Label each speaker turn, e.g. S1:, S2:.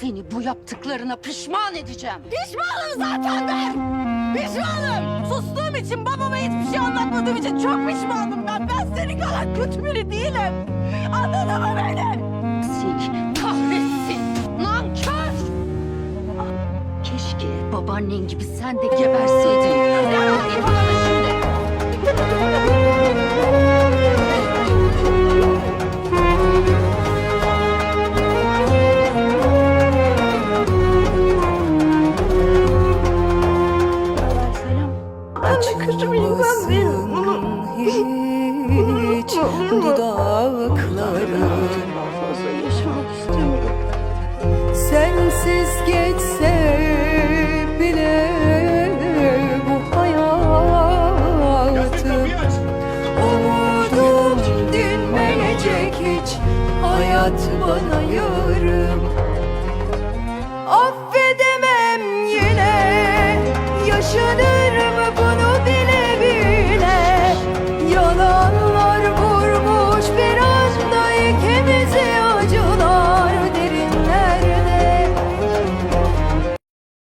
S1: Seni bu yaptıklarına pişman edeceğim.
S2: Pişmanım zaten ben. Pişmanım. Sustuğum için babama hiçbir şey anlatmadığım için çok pişmanım ben. Ben senin kadar kötü biri değilim. Anladın mı beni?
S1: Seni kahretsin. Nankör. Keşke babaannen gibi sen de geberseydin.
S2: çıkıcı bir insan değil. Bunu,
S3: hiç bunu, dudakların Sensiz geçse bile bu hayatı Umudum dinmeyecek hiç hayat bana yarım Affedemem yine yaşanır mı?